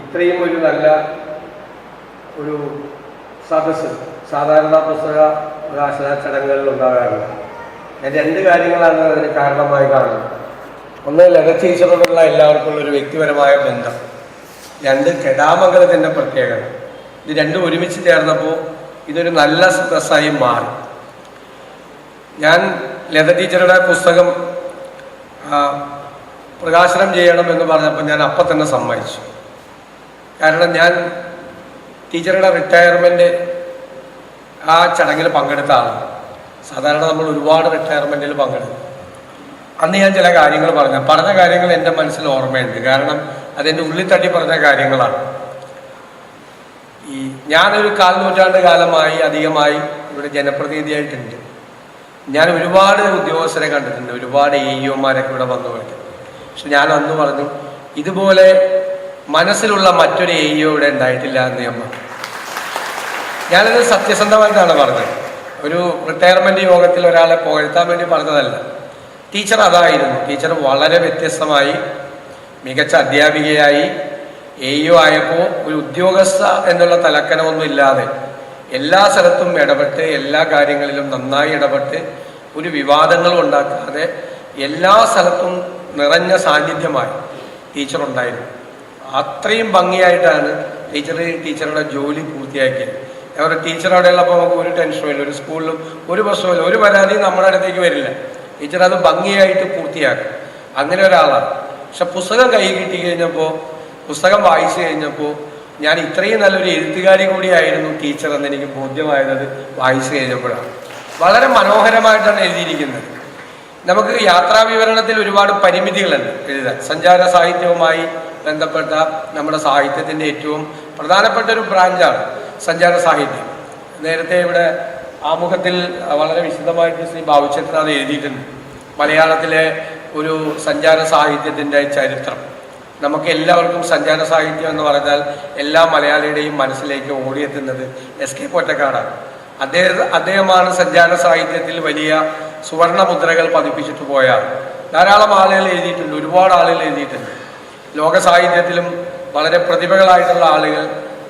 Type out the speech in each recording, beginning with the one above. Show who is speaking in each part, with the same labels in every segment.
Speaker 1: ഇത്രയും ഒരു നല്ല ഒരു സദസ്സ് സാധാരണ പുസ്തക പ്രകാശന ചടങ്ങുകളിൽ ഉണ്ടാകാറില്ല ഞാൻ രണ്ട് കാര്യങ്ങളാണ് അതിന് കാരണമായി കാണുന്നത്. ഒന്ന് ലത ടീച്ചറോടുള്ള എല്ലാവർക്കും ഒരു വ്യക്തിപരമായ ബന്ധം. രണ്ട് കെടാമംഗലത്തിന്റെ പ്രത്യേകത. ഇത് രണ്ടും ഒരുമിച്ച് ചേർന്നപ്പോൾ ഇതൊരു നല്ല സദസ്സായി മാറി. ഞാൻ ലത ടീച്ചറുടെ പുസ്തകം പ്രകാശനം ചെയ്യണം എന്ന് പറഞ്ഞപ്പോൾ ഞാൻ അപ്പം തന്നെ സമ്മതിച്ചു. കാരണം ഞാൻ ടീച്ചറുടെ റിട്ടയർമെന്റ് ആ ചടങ്ങിൽ പങ്കെടുത്ത ആളാണ്. സാധാരണ നമ്മൾ ഒരുപാട് റിട്ടയർമെന്റിൽ പങ്കെടുക്കും. അന്ന് ഞാൻ ചില കാര്യങ്ങൾ പറഞ്ഞു പറഞ്ഞ കാര്യങ്ങൾ എന്റെ മനസ്സിൽ ഓർമ്മയുണ്ട്. കാരണം അതെന്റെ ഉള്ളിൽ തട്ടി പറഞ്ഞ കാര്യങ്ങളാണ്. ഈ ഞാനൊരു കാൽ നൂറ്റാണ്ട് കാലമായി അധികമായി ഇവിടെ ജനപ്രതിനിധിയായിട്ടുണ്ട്. ഞാൻ ഒരുപാട് ഉദ്യോഗസ്ഥരെ കണ്ടിട്ടുണ്ട്. ഒരുപാട് എ ഇഒമാരൊക്കെ ഇവിടെ വന്നു പോയിട്ട് പക്ഷെ ഞാൻ അന്ന് പറഞ്ഞു ഇതുപോലെ മനസ്സിലുള്ള മറ്റൊരു ഇഒ ഇവിടെ ഉണ്ടായിട്ടില്ല എന്ന് അമ്മ ഞാനത് സത്യസന്ധമായിട്ടാണ് പറഞ്ഞത്. ഒരു റിട്ടയർമെന്റ് യോഗത്തിൽ ഒരാളെ പുകഴ്ത്താൻ വേണ്ടി പറഞ്ഞതല്ല. ടീച്ചർ അതായിരുന്നു. ടീച്ചർ വളരെ വ്യത്യസ്തമായി മികച്ച അധ്യാപികയായി എ യു ആയപ്പോൾ ഒരു ഉദ്യോഗസ്ഥ എന്നുള്ള തലക്കനമൊന്നും ഇല്ലാതെ എല്ലാ സ്ഥലത്തും ഇടപെട്ട് എല്ലാ കാര്യങ്ങളിലും നന്നായി ഇടപെട്ട് ഒരു വിവാദങ്ങളും ഉണ്ടാക്കാതെ എല്ലാ സ്ഥലത്തും നിറഞ്ഞ സാന്നിധ്യമായി ടീച്ചർ ഉണ്ടായിരുന്നു. അത്രയും ഭംഗിയായിട്ടാണ് ടീച്ചർ ടീച്ചറുടെ ജോലി പൂർത്തിയാക്കിയത്. അവരുടെ ടീച്ചർ അവിടെ ഉള്ളപ്പോൾ നമുക്ക് ഒരു ടെൻഷനും ഒരു സ്കൂളിലും ഒരു പ്രശ്നമില്ല ഒരു പരാതിയും നമ്മുടെ അടുത്തേക്ക് വരില്ല. ടീച്ചർ അത് ഭംഗിയായിട്ട് പൂർത്തിയാക്കും അങ്ങനെ ഒരാളാണ്. പക്ഷെ പുസ്തകം കൈ കിട്ടി കഴിഞ്ഞപ്പോൾ പുസ്തകം വായിച്ചു കഴിഞ്ഞപ്പോൾ ഞാൻ ഇത്രയും നല്ലൊരു എഴുത്തുകാരി കൂടിയായിരുന്നു ടീച്ചർ എന്ന് എനിക്ക് ബോധ്യമായത് വായിച്ചു കഴിഞ്ഞപ്പോഴാണ്. വളരെ മനോഹരമായിട്ടാണ് എഴുതിയിരിക്കുന്നത്. നമുക്ക് യാത്രാ വിവരണത്തിൽ ഒരുപാട് പരിമിതികളുണ്ട് എഴുതാൻ. സഞ്ചാര സാഹിത്യവുമായി ബന്ധപ്പെട്ട നമ്മുടെ സാഹിത്യത്തിന്റെ ഏറ്റവും പ്രധാനപ്പെട്ട ഒരു ബ്രാഞ്ചാണ് സഞ്ചാര സാഹിത്യം. നേരത്തെ ഇവിടെ ആമുഖത്തിൽ വളരെ വിശദമായിട്ട് ശ്രീ ഭാവിച്ചേട്ടൻ എഴുതിയിട്ടുണ്ട്. മലയാളത്തിലെ ഒരു സഞ്ചാര സാഹിത്യത്തിന്റെ ചരിത്രം. നമുക്ക് എല്ലാവർക്കും സഞ്ചാര സാഹിത്യം എന്ന് പറഞ്ഞാൽ എല്ലാ മലയാളിയുടെയും മനസ്സിലേക്ക് ഓടിയെത്തുന്നത് എസ് കെ പൊറ്റക്കാടാണ് അദ്ദേഹം അദ്ദേഹമാണ് സഞ്ചാര സാഹിത്യത്തിൽ വലിയ സുവർണ മുദ്രകൾ പതിപ്പിച്ചിട്ട് പോയ. ധാരാളം ആളുകൾ എഴുതിയിട്ടുണ്ട് ഒരുപാട് ആളുകൾ എഴുതിയിട്ടുണ്ട്. ലോക സാഹിത്യത്തിലും വളരെ പ്രതിഭകളായിട്ടുള്ള ആളുകൾ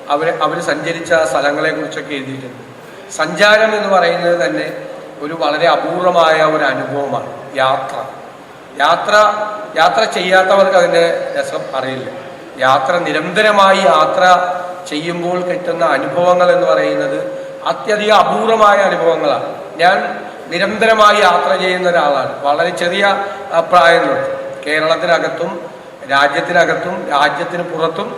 Speaker 1: അവർ അവർ സഞ്ചരിച്ച സ്ഥലങ്ങളെ കുറിച്ചൊക്കെ എഴുതിയിട്ടുണ്ട്. സഞ്ചാരം എന്ന് പറയുന്നത് തന്നെ ഒരു വളരെ അപൂർവമായ ഒരു അനുഭവമാണ്. യാത്ര. യാത്ര യാത്ര ചെയ്യാത്തവർക്ക് അതിന്റെ രസം അറിയില്ല. യാത്ര നിരന്തരമായി യാത്ര ചെയ്യുമ്പോൾ കിട്ടുന്ന അനുഭവങ്ങൾ എന്ന് പറയുന്നത് അത്യധികം അപൂർവമായ അനുഭവങ്ങളാണ്. ഞാൻ നിരന്തരമായി യാത്ര ചെയ്യുന്ന ഒരാളാണ്. വളരെ ചെറിയ പ്രായം കേരളത്തിനകത്തും രാജ്യത്തിനകത്തും രാജ്യത്തിന് പുറത്തും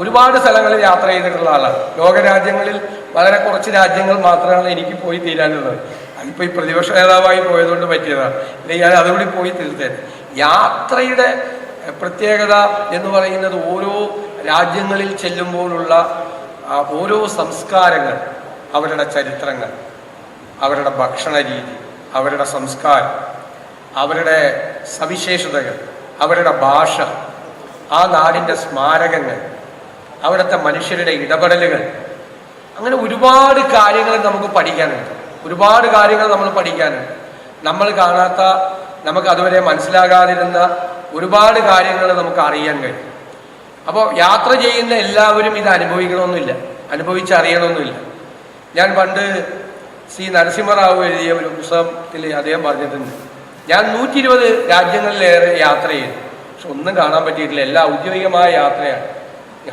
Speaker 1: ഒരുപാട് സ്ഥലങ്ങളിൽ യാത്ര ചെയ്തിട്ടുള്ള ആളാണ്. ലോകരാജ്യങ്ങളിൽ വളരെ കുറച്ച് രാജ്യങ്ങൾ മാത്രമാണ് എനിക്ക് പോയി തീരാനുള്ളത്. അതിപ്പോൾ ഈ പ്രതിപക്ഷ നേതാവായി പോയതുകൊണ്ട് പറ്റിയതാണ് അല്ലെങ്കിൽ ഞാൻ അതുകൂടി പോയി തീർത്തേനെ യാത്രയുടെ പ്രത്യേകത എന്ന് പറയുന്നത് ഓരോ രാജ്യങ്ങളിൽ ചെല്ലുമ്പോഴുള്ള ഓരോ സംസ്കാരങ്ങൾ അവരുടെ ചരിത്രങ്ങൾ അവരുടെ ഭക്ഷണ രീതി അവരുടെ സംസ്കാരം അവരുടെ സവിശേഷതകൾ അവരുടെ ഭാഷ ആ നാടിന്റെ സ്മാരകങ്ങൾ അവിടുത്തെ മനുഷ്യരുടെ ഇടപെടലുകൾ. അങ്ങനെ ഒരുപാട് കാര്യങ്ങൾ നമുക്ക് പഠിക്കാനുണ്ട്. ഒരുപാട് കാര്യങ്ങൾ നമ്മൾ പഠിക്കാനുണ്ട്. നമ്മൾ കാണാത്ത നമുക്ക് അതുവരെ മനസ്സിലാകാതിരുന്ന ഒരുപാട് കാര്യങ്ങൾ നമുക്ക് അറിയാൻ കഴിയും. അപ്പോൾ യാത്ര ചെയ്യുന്ന എല്ലാവരും ഇത് അനുഭവിക്കണമെന്നില്ല. അനുഭവിച്ചറിയണമെന്നില്ല. ഞാൻ പണ്ട് സി. നരസിംഹറാവു എഴുതിയ ഒരു പുസ്തകത്തിൽ അദ്ദേഹം പറഞ്ഞിട്ടുണ്ട്. ഞാൻ നൂറ്റി ഇരുപത് രാജ്യങ്ങളിലേറെ യാത്ര ചെയ്തു. പക്ഷെ ഒന്നും കാണാൻ പറ്റിയിട്ടില്ല. എല്ലാ ഔദ്യോഗികമായ യാത്രയാണ്.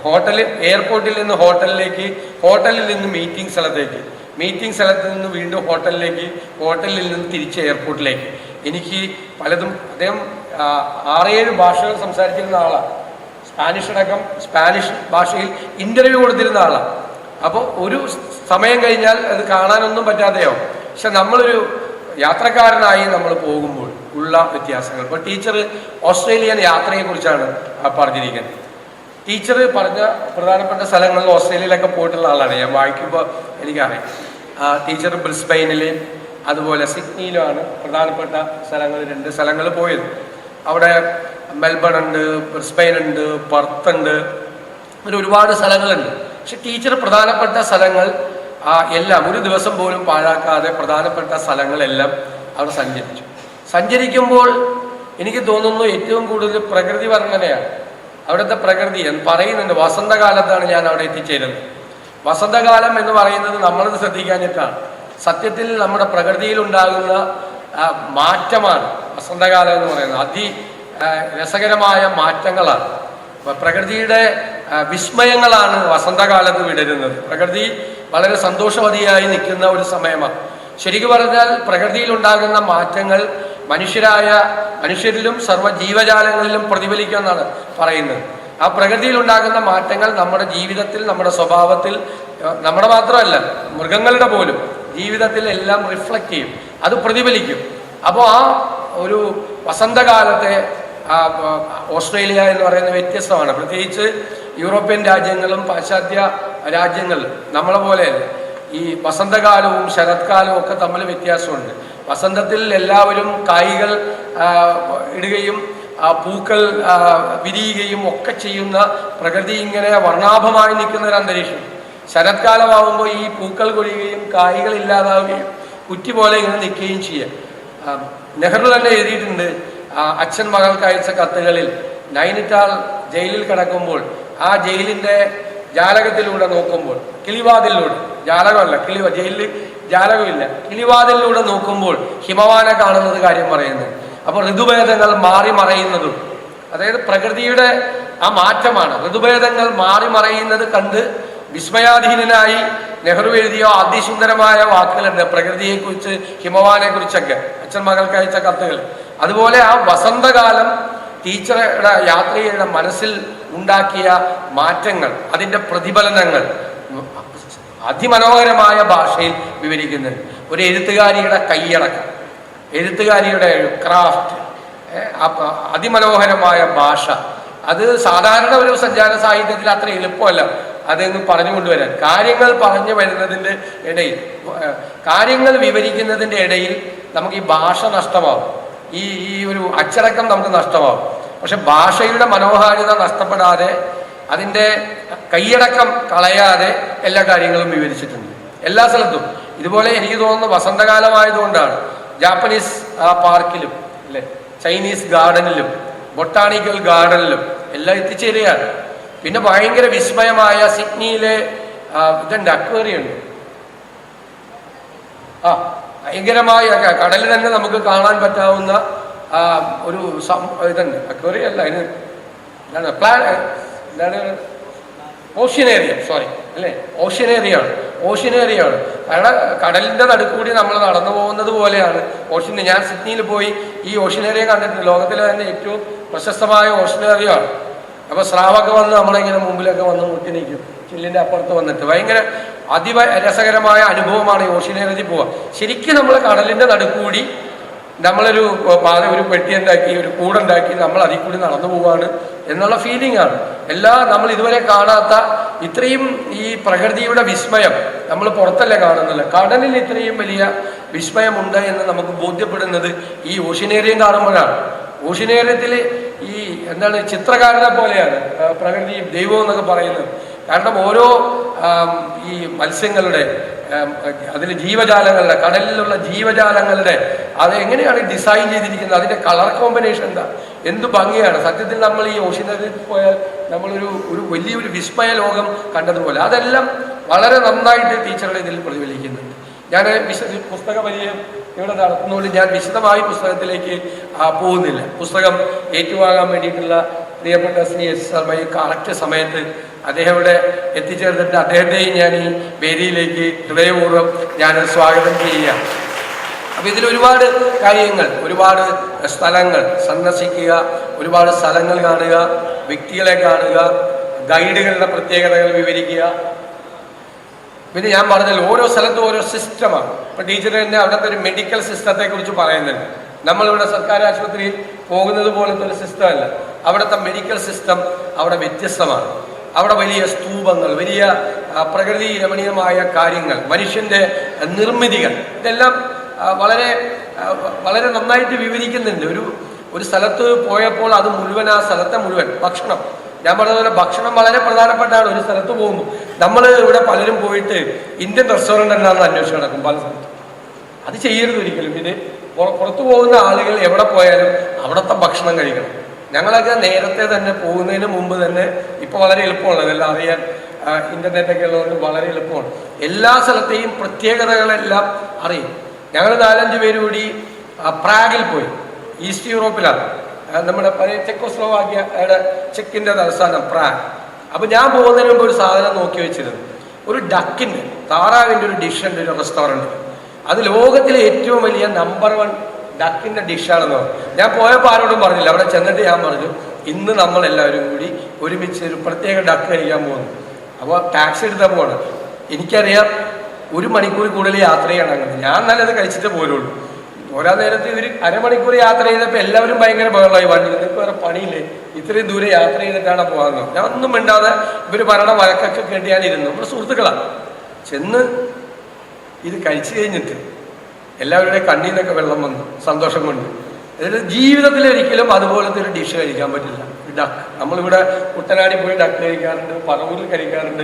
Speaker 1: ഹോട്ടലിൽ എയർപോർട്ടിൽ നിന്ന് ഹോട്ടലിലേക്ക് ഹോട്ടലിൽ നിന്ന് മീറ്റിംഗ് സ്ഥലത്തേക്ക് മീറ്റിംഗ് സ്ഥലത്ത് നിന്ന് വീണ്ടും ഹോട്ടലിലേക്ക് ഹോട്ടലിൽ നിന്ന് തിരിച്ച് എയർപോർട്ടിലേക്ക്. എനിക്ക് പലതും അദ്ദേഹം ആറേഴ് ഭാഷകൾ സംസാരിച്ചിരുന്ന ആളാണ് സ്പാനിഷ് അടക്കം സ്പാനിഷ് ഭാഷയിൽ ഇന്റർവ്യൂ കൊടുത്തിരുന്ന ആളാണ് അപ്പോൾ ഒരു സമയം കഴിഞ്ഞാൽ അത് കാണാനൊന്നും പറ്റാതെയാവും. പക്ഷെ നമ്മളൊരു യാത്രക്കാരനായി നമ്മൾ പോകുമ്പോൾ ഉള്ള വ്യത്യാസങ്ങൾ. ഇപ്പോൾ ടീച്ചർ ഓസ്ട്രേലിയൻ യാത്രയെ കുറിച്ചാണ് പറഞ്ഞിരിക്കുന്നത്. ടീച്ചർ പറഞ്ഞ പ്രധാനപ്പെട്ട സ്ഥലങ്ങളിൽ ഓസ്ട്രേലിയയിലൊക്കെ പോയിട്ടുള്ള ആളാണ്. ഞാൻ വായിക്കുമ്പോൾ എനിക്കറിയാം. ടീച്ചർ ബ്രിസ്ബൈനിൽ അതുപോലെ സിഡ്നിയിലുമാണ് പ്രധാനപ്പെട്ട സ്ഥലങ്ങൾ രണ്ട് സ്ഥലങ്ങൾ പോയത്. അവിടെ മെൽബൺ ഉണ്ട് ബ്രിസ്ബെയിൻ ഉണ്ട് പർത്ത് ഉണ്ട്. അങ്ങനെ ഒരുപാട് സ്ഥലങ്ങളുണ്ട്. പക്ഷെ ടീച്ചർ പ്രധാനപ്പെട്ട സ്ഥലങ്ങൾ ആ എല്ലാം ഒരു ദിവസം പോലും പാഴാക്കാതെ പ്രധാനപ്പെട്ട സ്ഥലങ്ങളെല്ലാം അവർ സഞ്ചരിച്ചു. സഞ്ചരിക്കുമ്പോൾ എനിക്ക് തോന്നുന്നു ഏറ്റവും കൂടുതൽ പ്രകൃതി വർണനയാണ്.
Speaker 2: അവിടുത്തെ പ്രകൃതി പറയുന്നുണ്ട്. വസന്തകാലത്താണ് ഞാൻ അവിടെ എത്തിച്ചേരുന്നത്. വസന്തകാലം എന്ന് പറയുന്നത് നമ്മളത് ശ്രദ്ധിക്കാഞ്ഞിട്ടാണ്. സത്യത്തിൽ നമ്മുടെ പ്രകൃതിയിൽ ഉണ്ടാകുന്ന മാറ്റമാണ് വസന്തകാലം എന്ന് പറയുന്നത്. അതി രസകരമായ മാറ്റങ്ങളാണ്. പ്രകൃതിയുടെ വിസ്മയങ്ങളാണ് വസന്തകാലത്ത് വിടരുന്നത്. പ്രകൃതി വളരെ സന്തോഷവതിയായി നിൽക്കുന്ന ഒരു സമയമാണ്. ശരിക്കു പറഞ്ഞാൽ പ്രകൃതിയിൽ ഉണ്ടാകുന്ന മാറ്റങ്ങൾ മനുഷ്യരായ മനുഷ്യരിലും സർവ ജീവജാലങ്ങളിലും പ്രതിഫലിക്കുമെന്നാണ് പറയുന്നത്. ആ പ്രകൃതിയിൽ ഉണ്ടാകുന്ന മാറ്റങ്ങൾ നമ്മുടെ ജീവിതത്തിൽ നമ്മുടെ സ്വഭാവത്തിൽ നമ്മുടെ മാത്രമല്ല മൃഗങ്ങളുടെ പോലും ജീവിതത്തിൽ എല്ലാം റിഫ്ലക്റ്റ് ചെയ്യും. അത് പ്രതിഫലിക്കും. അപ്പോൾ ആ ഒരു വസന്തകാലത്തെ ഓസ്ട്രേലിയ എന്ന് പറയുന്നത് വ്യത്യസ്തമാണ്. പ്രത്യേകിച്ച് യൂറോപ്യൻ രാജ്യങ്ങളും പാശ്ചാത്യ രാജ്യങ്ങളും നമ്മളെ പോലെയല്ല ഈ വസന്തകാലവും ശരത്കാലവും ഒക്കെ തമ്മിൽ വ്യത്യാസമുണ്ട്. വസന്തത്തിൽ എല്ലാവരും കായ്കൾ ഇടുകയും പൂക്കൾ വിരിയുകയും ഒക്കെ ചെയ്യുന്ന പ്രകൃതി ഇങ്ങനെ വർണാഭമായി നിൽക്കുന്ന ഒരു അന്തരീക്ഷം. ശരത്കാലമാകുമ്പോൾ ഈ പൂക്കൾ കൊഴിയുകയും കായ്കൾ ഇല്ലാതാവുകയും കുറ്റി പോലെ ഇങ്ങനെ നിൽക്കുകയും ചെയ്യാം. നെഹ്റു തന്നെ എഴുതിയിട്ടുണ്ട് അച്ഛൻ മകൾക്ക് അയച്ച കത്തുകളിൽ നൈനിറ്റാൾ ജയിലിൽ കിടക്കുമ്പോൾ ആ ജയിലിന്റെ ജാലകത്തിലൂടെ നോക്കുമ്പോൾ കിളിവാതിലൂടെ ജാലകമല്ല കിളി ജയിലിൽ ജാലകമില്ല. കിളിവാതിലൂടെ നോക്കുമ്പോൾ ഹിമവാന കാണുന്നത് കാര്യം പറയുന്നത് അപ്പോൾ ഋതുഭേദങ്ങൾ മാറി മറയുന്നതും അതായത് പ്രകൃതിയുടെ ആ മാറ്റമാണ്. ഋതുഭേദങ്ങൾ മാറി മറയുന്നത് കണ്ട് വിസ്മയാധീനനായി നെഹ്റു എഴുതിയ അതിസുന്ദരമായ വാക്കുകളുണ്ട്. പ്രകൃതിയെക്കുറിച്ച് ഹിമവാനെ കുറിച്ചൊക്കെ അച്ഛൻ മകൾക്ക് അയച്ച കത്തുകൾ. അതുപോലെ ആ വസന്തകാലം ടീച്ചറുടെ യാത്രയുടെ മനസ്സിൽ ഉണ്ടാക്കിയ മാറ്റങ്ങൾ അതിന്റെ പ്രതിഫലനങ്ങൾ അതിമനോഹരമായ ഭാഷയിൽ വിവരിക്കുന്നുണ്ട്. ഒരു എഴുത്തുകാരിയുടെ കൈയടക്കം എഴുത്തുകാരിയുടെ ക്രാഫ്റ്റ് അതിമനോഹരമായ ഭാഷ. അത് സാധാരണ ഒരു സഞ്ചാര സാഹിത്യത്തിൽ അത്ര എളുപ്പമല്ല. അതെന്ന് പറഞ്ഞു കൊണ്ടുവരാൻ. കാര്യങ്ങൾ പറഞ്ഞു വരുന്നതിന്റെ ഇടയിൽ കാര്യങ്ങൾ വിവരിക്കുന്നതിന്റെ ഇടയിൽ നമുക്ക് ഈ ഭാഷ നഷ്ടമാവും. ഈ ഈ ഒരു അച്ചടക്കം നമുക്ക് നഷ്ടമാവും. പക്ഷെ ഭാഷയുടെ മനോഹാരിത നഷ്ടപ്പെടാതെ അതിന്റെ കൈയടക്കം കളയാതെ എല്ലാ കാര്യങ്ങളും വിവരിച്ചിട്ടുണ്ട്. എല്ലാ സ്ഥലത്തും. ഇതുപോലെ എനിക്ക് തോന്നുന്നു വസന്തകാലമായതുകൊണ്ടാണ് ജാപ്പനീസ് പാർക്കിലും അല്ലെ ചൈനീസ് ഗാർഡനിലും ബൊട്ടാണിക്കൽ ഗാർഡനിലും എല്ലാം എത്തിച്ചേരുകയാണ്. പിന്നെ ഭയങ്കര വിസ്മയമായ സിഡ്നിയിലെ ഇതുണ്ട് അക്വേറിയം ഉണ്ട്. ആ ഭയങ്കരമായ കടലിൽ തന്നെ നമുക്ക് കാണാൻ പറ്റാവുന്ന ഒരു ഇതുണ്ട്. അക്വേറിയം അല്ല അതിന് എന്താണ്? പ്ലാൻ എന്താണ്? ഓഷ്യനേറിയ സോറി അല്ലേ? ഓഷ്യനേറിയാണ് ഓഷ്യനേറിയാണ് കാരണം കടലിന്റെ നടുക്കൂടി നമ്മൾ നടന്നു പോകുന്നത് പോലെയാണ്. ഓഷ്യൻ ഞാൻ സിഡ്നിയിൽ പോയി ഈ ഓഷ്യനേറിയ കണ്ടിട്ടുണ്ട്. ലോകത്തിലെ തന്നെ ഏറ്റവും പ്രശസ്തമായ ഓഷ്യനേറിയാണ് അപ്പോൾ സ്രാവൊക്കെ വന്ന് നമ്മളിങ്ങനെ മുമ്പിലൊക്കെ വന്ന് മുട്ടി നിൽക്കും. ചില്ലിന്റെ അപ്പുറത്ത് വന്നിട്ട്. ഭയങ്കര അതിവ രസകരമായ അനുഭവമാണ് ഈ ഓഷ്യനേറിയത്തിൽ പോവുക ശരിക്കും നമ്മൾ കടലിന്റെ നടുക്കൂടി നമ്മളൊരു പാത ഒരു പെട്ടി ഉണ്ടാക്കി ഒരു കൂടുണ്ടാക്കി നമ്മൾ അതിൽ കൂടി നടന്നു പോവാണ് എന്നുള്ള ഫീലിംഗ് ആണ്. എല്ലാ നമ്മൾ ഇതുവരെ കാണാത്ത ഇത്രയും ഈ പ്രകൃതിയുടെ വിസ്മയം നമ്മൾ പുറത്തല്ല കാണുന്നില്ല കടലിൽ ഇത്രയും വലിയ വിസ്മയമുണ്ട് എന്ന് നമുക്ക് ബോധ്യപ്പെടുന്നത് ഈ ഓഷിനേറിയം കാണുമ്പോഴാണ്. ഓഷിനേറിയത്തിൽ ഈ എന്താണ് ചിത്രകാരനെ പോലെയാണ് പ്രകൃതി പ്രകൃതിയും ദൈവവും എന്നൊക്കെ പറയുന്നത്. കാരണം ഓരോ ഈ മത്സ്യങ്ങളുടെ അതിൽ ജീവജാലങ്ങളുടെ കടലിലുള്ള ജീവജാലങ്ങളുടെ അത് എങ്ങനെയാണ് ഡിസൈൻ ചെയ്തിരിക്കുന്നത്? അതിന്റെ കളർ കോമ്പിനേഷൻ എന്താ? എന്ത് ഭംഗിയാണ്? സത്യത്തിൽ നമ്മൾ ഈ ഓഷ്യനറിൽ പോയാൽ നമ്മളൊരു ഒരു വലിയൊരു വിസ്മയ ലോകം കണ്ടതുപോലെ. അതെല്ലാം വളരെ നന്നായിട്ട് ടീച്ചറുടെ ഇതിൽ പ്രതിഫലിക്കുന്നുണ്ട്. ഞാൻ വിശ പുസ്തക പരിചയം ഇവിടെ നടത്തുന്നതുകൊണ്ട് ഞാൻ വിശദമായി പുസ്തകത്തിലേക്ക് പോകുന്നില്ല. പുസ്തകം ഏറ്റുവാങ്ങാൻ വേണ്ടിയിട്ടുള്ള പ്രിയപ്പെട്ട ശ്രീ എസ് ശർമ്മ ഈ കറക്റ്റ് സമയത്ത് അദ്ദേഹം ഇവിടെ എത്തിച്ചേർന്നിട്ട് അദ്ദേഹത്തെയും ഞാൻ ഈ വേദിയിലേക്ക് ഹൃദയപൂർവം ഞാൻ സ്വാഗതം ചെയ്യുകയാണ് അപ്പൊ ഇതിൽ ഒരുപാട് കാര്യങ്ങൾ ഒരുപാട് സ്ഥലങ്ങൾ സന്ദർശിക്കുക ഒരുപാട് സ്ഥലങ്ങൾ കാണുക വ്യക്തികളെ കാണുക ഗൈഡുകളുടെ പ്രത്യേകതകൾ വിവരിക്കുക. പിന്നെ ഞാൻ പറഞ്ഞല്ലോ ഓരോ സ്ഥലത്തും ഓരോ സിസ്റ്റമാണ്. ഇപ്പൊ ടീച്ചർ തന്നെ അവിടുത്തെ ഒരു മെഡിക്കൽ സിസ്റ്റത്തെ കുറിച്ച് പറയുന്നുണ്ട്. നമ്മളിവിടെ സർക്കാർ ആശുപത്രിയിൽ പോകുന്നത് പോലത്തെ ഒരു സിസ്റ്റം അല്ല അവിടുത്തെ മെഡിക്കൽ സിസ്റ്റം അവിടെ വ്യത്യസ്തമാണ്. അവിടെ വലിയ സ്തൂപങ്ങൾ വലിയ പ്രകൃതി രമണീയമായ കാര്യങ്ങൾ മനുഷ്യന്റെ നിർമ്മിതികൾ. ഇതെല്ലാം വളരെ വളരെ നന്നായിട്ട് വിവരിക്കുന്നുണ്ട്. ഒരു ഒരു സ്ഥലത്ത് പോയപ്പോൾ അത് മുഴുവൻ ആ സ്ഥലത്തെ മുഴുവൻ ഭക്ഷണം. ഞാൻ പറഞ്ഞതുപോലെ ഭക്ഷണം വളരെ പ്രധാനപ്പെട്ടാണ് ഒരു സ്ഥലത്ത് പോകുമ്പോൾ. നമ്മൾ ഇവിടെ പലരും പോയിട്ട് ഇന്ത്യൻ റെസ്റ്റോറന്റ് എന്താണെന്ന് അന്വേഷണം നടക്കും പല സ്ഥലത്തും. അത് ചെയ്യരുത് ഒരിക്കലും. പുറ- പുറത്തു പോകുന്ന ആളുകൾ എവിടെ പോയാലും അവിടുത്തെ ഭക്ഷണം കഴിക്കണം. ഞങ്ങളൊക്കെ നേരത്തെ തന്നെ പോകുന്നതിന് മുമ്പ് തന്നെ ഇപ്പോൾ വളരെ എളുപ്പമാണ് ഇതെല്ലാം അറിയാൻ ഇന്റർനെറ്റ് ഇന്റർനെറ്റൊക്കെ ഉള്ളതുകൊണ്ട് വളരെ എളുപ്പമാണ്. എല്ലാ സ്ഥലത്തെയും പ്രത്യേകതകളെല്ലാം അറിയും. ഞങ്ങൾ നാലഞ്ച് പേര് കൂടി പ്രാഗിൽ പോയി. ഈസ്റ്റ് യൂറോപ്പിലാണ്. നമ്മുടെ പഴയ ചെക്കോസ്ലോവാക്യയുടെ ചെക്കിന്റെ തലസ്ഥാനം പ്രാഗ്. അപ്പൊ ഞാൻ പോകുന്നതിന് മുമ്പ് ഒരു സാധനം നോക്കി വെച്ചിരുന്നു. ഒരു ഡക്കിന്റെ താറാവിന്റെ ഒരു ഡിഷിന്റെ ഒരു റെസ്റ്റോറന്റ് അത് ലോകത്തിലെ ഏറ്റവും വലിയ നമ്പർ വൺ ഡക്കിന്റെ ഡിഷാണെന്ന് പറഞ്ഞു. ഞാൻ പോയപ്പോൾ ആരോടും പറഞ്ഞില്ല. അവിടെ ചെന്നിട്ട് ഞാൻ പറഞ്ഞു ഇന്ന് നമ്മൾ എല്ലാവരും കൂടി ഒരുമിച്ച് ഒരു പ്രത്യേക ഡക്ക് കഴിക്കാൻ പോകുന്നു. അപ്പോൾ ടാക്സി എടുത്താൽ പോകണം എനിക്കറിയാം ഒരു മണിക്കൂർ കൂടുതൽ യാത്ര ചെയ്യണം അങ്ങനെ. ഞാൻ നല്ലത് കഴിച്ചിട്ട് പോരുള്ളൂ. ഓരോ നേരത്ത് ഇവർ അരമണിക്കൂർ യാത്ര ചെയ്തപ്പോൾ എല്ലാവരും ഭയങ്കര ബഹളമായി. വണ്ടി നിങ്ങൾക്ക് വേറെ പണിയില്ലേ? ഇത്രയും ദൂരെ യാത്ര ചെയ്തിട്ടാണ് പോകാമെന്ന് ഞാൻ ഒന്നും മിണ്ടാതെ ഇവർ പറയണ വഴക്കൊക്കെ കേട്ട് ഞാൻ ഇരുന്നു. നമ്മുടെ സുഹൃത്തുക്കളാണ് ചെന്ന് ഇത് കഴിച്ചു കഴിഞ്ഞിട്ട് എല്ലാവരുടെയും കണ്ണിൽ നിന്നൊക്കെ വെള്ളം വന്നു. സന്തോഷം കൊണ്ട്. എന്നിട്ട് ജീവിതത്തിൽ ഒരിക്കലും അതുപോലത്തെ ഒരു ഡിഷ് കഴിക്കാൻ പറ്റില്ല. ഡക്ക് നമ്മളിവിടെ കുട്ടനാടി പോയി ഡക്ക് കഴിക്കാറുണ്ട് പറവൂരിൽ കഴിക്കാറുണ്ട്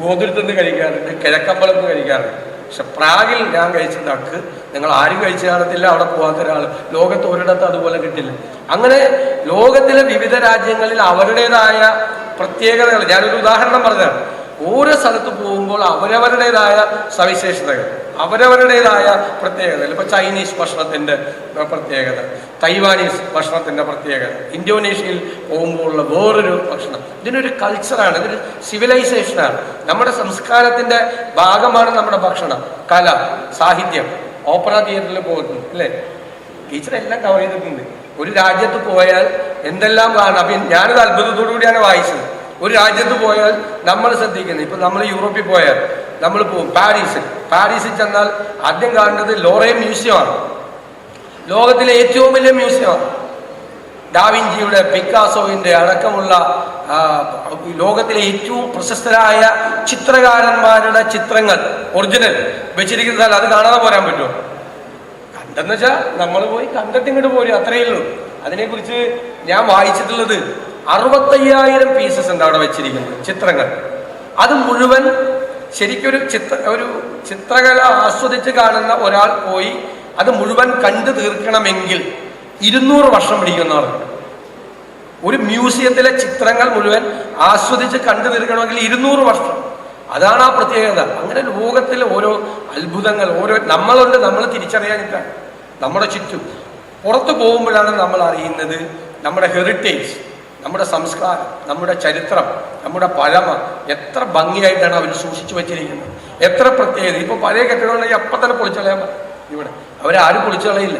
Speaker 2: ഗോതിരത്തുനിന്ന് കഴിക്കാറുണ്ട് കിഴക്കമ്പലത്ത് കഴിക്കാറുണ്ട്. പക്ഷെ പ്രാഗിൽ ഞാൻ കഴിച്ച ഡക്ക് നിങ്ങൾ ആരും കഴിച്ചു കാണത്തില്ല അവിടെ പോകാത്ത ഒരാൾ. ലോകത്ത് ഒരിടത്ത് അതുപോലെ കിട്ടില്ല. അങ്ങനെ ലോകത്തിലെ വിവിധ രാജ്യങ്ങളിൽ അവരുടേതായ പ്രത്യേകതകൾ. ഞാനൊരു ഉദാഹരണം പറഞ്ഞതാണ്. ഓരോ സ്ഥലത്ത് പോകുമ്പോൾ അവരവരുടേതായ സവിശേഷതകൾ. അവരവരുടേതായ പ്രത്യേകത. ഇപ്പൊ ചൈനീസ് ഭക്ഷണത്തിന്റെ പ്രത്യേകത തൈവാനീസ് ഭക്ഷണത്തിന്റെ പ്രത്യേകത ഇന്തോനേഷ്യയിൽ പോകുമ്പോഴുള്ള വേറൊരു ഭക്ഷണം. ഇതിനൊരു കൾച്ചറാണ് ഇതൊരു സിവിലൈസേഷനാണ് നമ്മുടെ സംസ്കാരത്തിന്റെ ഭാഗമാണ് നമ്മുടെ ഭക്ഷണം. കല സാഹിത്യം ഓപ്പറ തിയേറ്ററിൽ പോകുന്നു അല്ലേ? ടീച്ചർ എല്ലാം കവർ ചെയ്തിട്ടുണ്ട്. ഒരു രാജ്യത്ത് പോയാൽ എന്തെല്ലാം കാണാം? അപ്പൊ ഞാനത് അത്ഭുതത്തോടു കൂടിയാണ് വായിച്ചത്. ഒരു രാജ്യത്ത് പോയാൽ നമ്മൾ ശ്രദ്ധിക്കുന്നത് ഇപ്പൊ നമ്മൾ യൂറോപ്പിൽ പോയാൽ നമ്മൾ പോകും. പാരീസിൽ. പാരീസിൽ ചെന്നാൽ ആദ്യം കാണേണ്ടത് ലോറേ മ്യൂസിയമാണ്. ലോകത്തിലെ ഏറ്റവും വലിയ മ്യൂസിയമാണ്. ഡാവിഞ്ചിയുടെ പിക്കാസോവിന്റെ അടക്കമുള്ള ലോകത്തിലെ ഏറ്റവും പ്രശസ്തരായ ചിത്രകാരന്മാരുടെ ചിത്രങ്ങൾ ഒറിജിനൽ വെച്ചിരിക്കുന്ന സ്ഥലം അത് കാണാതെ പോരാൻ പറ്റുമോ? കണ്ടെന്ന് വെച്ചാൽ നമ്മൾ പോയി കണ്ടിട്ട് ഇങ്ങോട്ട് പോരും. അത്രയേ ഉള്ളൂ. അതിനെക്കുറിച്ച് ഞാൻ വായിച്ചിട്ടുള്ളത് അറുപത്തയ്യായിരം പീസസ് ഉണ്ട് അവിടെ വെച്ചിരിക്കുന്നത്? ചിത്രങ്ങൾ. അത് മുഴുവൻ ശരിക്കൊരു ചിത്ര ഒരു ചിത്രകല ആസ്വദിച്ച് കാണുന്ന ഒരാൾ പോയി അത് മുഴുവൻ കണ്ടു തീർക്കണമെങ്കിൽ ഇരുന്നൂറ് വർഷം പിടിക്കുന്നവർ. ഒരു മ്യൂസിയത്തിലെ ചിത്രങ്ങൾ മുഴുവൻ ആസ്വദിച്ച് കണ്ടു തീർക്കണമെങ്കിൽ ഇരുന്നൂറ് വർഷം. അതാണ് ആ പ്രത്യേകത. അങ്ങനെ ലോകത്തിലെ ഓരോ അത്ഭുതങ്ങൾ ഓരോ നമ്മളുണ്ട് നമ്മൾ തിരിച്ചറിയാനിട്ടാണ് നമ്മുടെ ചുറ്റും. പുറത്തു പോകുമ്പോഴാണ് നമ്മൾ അറിയുന്നത് നമ്മുടെ ഹെറിറ്റേജ് നമ്മുടെ സംസ്കാരം നമ്മുടെ ചരിത്രം നമ്മുടെ പഴമ എത്ര ഭംഗിയായിട്ടാണ് അവർ സൂക്ഷിച്ചു വെച്ചിരിക്കുന്നത്. എത്ര പ്രത്യേകത. ഇപ്പൊ പഴയ കെട്ടിടമുണ്ടെങ്കിൽ അപ്പം തന്നെ പൊളിച്ചളയാൻ ഇവിടെ. അവരാരും പൊളിച്ചളയില്ല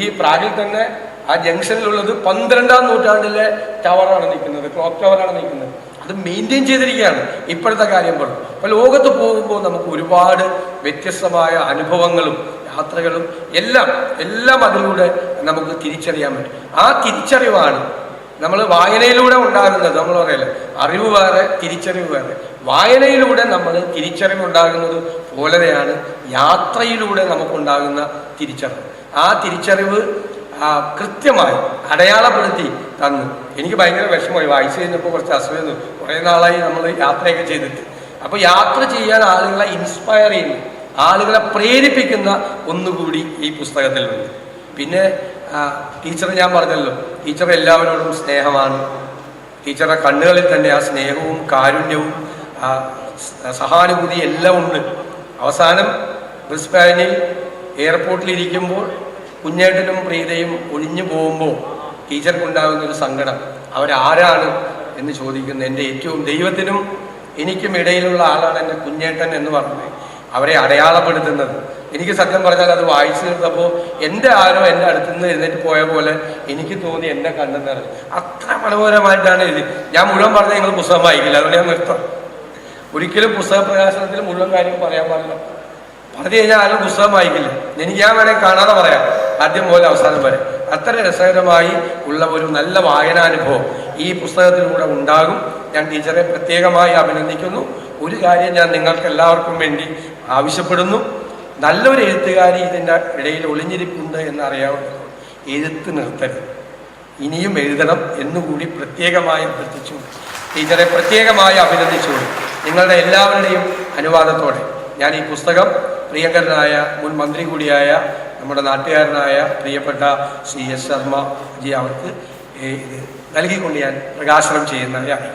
Speaker 2: ഈ പ്രാഗിൽ തന്നെ ആ ജംഗ്ഷനിലുള്ളത് പന്ത്രണ്ടാം നൂറ്റാണ്ടിലെ ടവറാണ് നിൽക്കുന്നത് ക്ലോക്ക് ടവറാണ് നിൽക്കുന്നത്. അത് മെയിന്റെയിൻ ചെയ്തിരിക്കുകയാണ്. ഇപ്പോഴത്തെ കാര്യം പോലും അപ്പൊ ലോകത്ത് പോകുമ്പോൾ നമുക്ക് ഒരുപാട് വ്യത്യസ്തമായ അനുഭവങ്ങളും യാത്രകളും എല്ലാം എല്ലാം അതിലൂടെ നമുക്ക് തിരിച്ചറിയാൻ പറ്റും. ആ തിരിച്ചറിവാണ് നമ്മൾ വായനയിലൂടെ ഉണ്ടാകുന്നത് നമ്മൾ പറയല്ലേ? അറിവ് വേറെ തിരിച്ചറിവ് വേറെ. വായനയിലൂടെ നമ്മൾ തിരിച്ചറിവ് ഉണ്ടാകുന്നത് പോലെയാണ് യാത്രയിലൂടെ നമുക്കുണ്ടാകുന്ന തിരിച്ചറിവ്. ആ തിരിച്ചറിവ് കൃത്യമായി അടയാളപ്പെടുത്തി തന്നു. എനിക്ക് ഭയങ്കര വിഷമമായി. വായിച്ചു കഴിഞ്ഞപ്പോൾ കുറച്ച് അസുഖം കുറേ നാളായി നമ്മൾ യാത്രയൊക്കെ ചെയ്തിട്ട്. അപ്പോൾ യാത്ര ചെയ്യാൻ ആളുകളെ ഇൻസ്പയർ ചെയ്യുന്നു. ആളുകളെ പ്രേരിപ്പിക്കുന്ന ഒന്നുകൂടി ഈ പുസ്തകത്തിലുണ്ട്. പിന്നെ ടീച്ചർ ഞാൻ പറഞ്ഞല്ലോ ടീച്ചർ എല്ലാവരോടും സ്നേഹമാണ്. ടീച്ചറുടെ കണ്ണുകളിൽ തന്നെ ആ സ്നേഹവും കാരുണ്യവും സഹാനുഭൂതി എല്ലാം ഉണ്ട്. അവസാനം ബ്രിസ്ബാനിൽ എയർപോർട്ടിൽ ഇരിക്കുമ്പോൾ കുഞ്ഞേട്ടനും പ്രീതയും ഒഴിഞ്ഞു പോകുമ്പോൾ ടീച്ചർക്കുണ്ടാകുന്ന ഒരു സങ്കടം. അവരാരാണ് എന്ന് ചോദിക്കുന്നത് എന്റെ ഏറ്റവും ദൈവത്തിനും എനിക്കും ഇടയിലുള്ള ആളാണ് എന്റെ കുഞ്ഞേട്ടൻ എന്ന് പറഞ്ഞത് അവരെ അടയാളപ്പെടുത്തുന്നത്. എനിക്ക് സത്യം പറഞ്ഞാൽ അത് വായിച്ചു തീർത്തപ്പോൾ എന്റെ ആരോ എന്റെ അടുത്തു നിന്ന് എഴുന്നേറ്റ് പോയ പോലെ എനിക്ക് തോന്നി എന്റെ പറഞ്ഞു. അത്ര മനോഹരമായിട്ടാണ് എഴുതി ഞാൻ മുഴുവൻ പറഞ്ഞാൽ നിങ്ങൾ പുസ്തകം വായിക്കില്ല. അതുകൊണ്ട് ഞാൻ നിർത്താം. ഒരിക്കലും പുസ്തക പ്രകാശനത്തിൽ മുഴുവൻ കാര്യം പറയാൻ പാടില്ല. പറഞ്ഞു കഴിഞ്ഞാൽ ആരും പുസ്തകം വായിക്കില്ല. എനിക്ക് ഞാൻ വേണേൽ കാണാതെ പറയാം. ആദ്യം മുതൽ അവസാനം വരെ. അത്ര രസകരമായി ഉള്ള ഒരു നല്ല വായനാനുഭവം ഈ പുസ്തകത്തിലൂടെ ഉണ്ടാകും. ഞാൻ ടീച്ചറെ പ്രത്യേകമായി അഭിനന്ദിക്കുന്നു. ഒരു കാര്യം ഞാൻ നിങ്ങൾക്ക് എല്ലാവർക്കും വേണ്ടി ആവശ്യപ്പെടുന്നു. നല്ലൊരു എഴുത്തുകാരി ഇതിന്റെ ഇടയിൽ ഒളിഞ്ഞിരിപ്പുണ്ട് എന്നറിയാവുന്നത് എഴുത്ത് നിർത്തരുത് ഇനിയും എഴുതണം എന്നുകൂടി പ്രത്യേകമായി അഭ്യർത്ഥിച്ചു. ടീച്ചറെ പ്രത്യേകമായി അഭിനന്ദിച്ചുകൊണ്ട് നിങ്ങളുടെ എല്ലാവരുടെയും അനുവാദത്തോടെ ഞാൻ ഈ പുസ്തകം പ്രിയങ്കരനായ മുൻ മന്ത്രി കൂടിയായ നമ്മുടെ നാട്ടുകാരനായ പ്രിയപ്പെട്ട സി എസ് ശർമ്മ ജി അവർക്ക് നൽകിക്കൊണ്ട് ഞാൻ പ്രകാശനം ചെയ്യുന്ന യാത്ര